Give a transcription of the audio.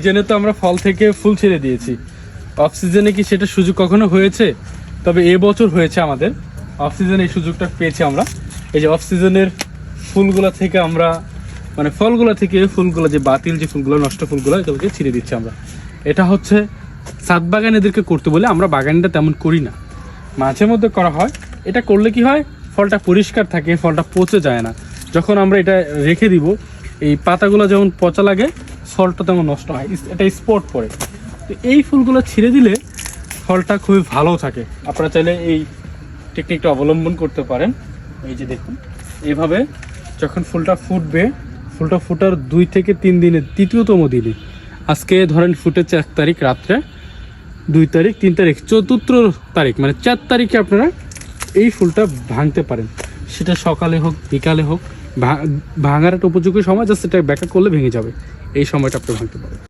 সিজনে তো আমরা ফল থেকে ফুল ছেড়ে দিয়েছি। অফ সিজনে কি সেটা সুযোগ কখনো হয়েছে? তবে এ বছর হয়েছে আমাদের। অফ সিজনে এই সুযোগটা পেয়েছি আমরা। এই যে অফ সিজনের ফুলগুলা থেকে আমরা মানে ফলগুলা থেকে ফুলগুলো, যে বাতিল যে ফুলগুলো, নষ্ট ফুলগুলো, এগুলোকে ছিঁড়ে দিচ্ছি আমরা। এটা হচ্ছে সাত বাগান এদেরকে করতে বলে আমরা বাগানটা তেমন করি না। মাঝে মধ্যে করা হয়। এটা করলে কি হয়? ফলটা পরিষ্কার থাকে, ফলটা পচে যায় না। যখন আমরা এটা রেখে দিব, এই পাতাগুলো যেমন পচা লাগে ফলটা তেমন নষ্ট হয়। এটা স্পট পড়ে তো এই ফুলগুলো ছিঁড়ে দিলে ফলটা খুবই ভালো থাকে। আপনারা চাইলে এই টেকনিকটা অবলম্বন করতে পারেন। এই যে দেখুন, এইভাবে যখন ফুলটা ফুটবে, ফুলটা ফুটার দুই থেকে তিন দিনের তৃতীয়তম দিনে। আজকে ধরেন ফুটেছে এক তারিখ রাত্রে, দুই তারিখ, তিন তারিখ, চতুর্থ তারিখ মানে চার তারিখে আপনারা এই ফুলটা ভাঙতে পারেন। সেটা সকালে হোক, বিকালে হোক ভাঙার একটা উপযোগী সময়, জাস্ট সেটা ব্যাকআপ করলে ভেঙে যাবে। এই সময়টা আপনি ভাঙতে পারেন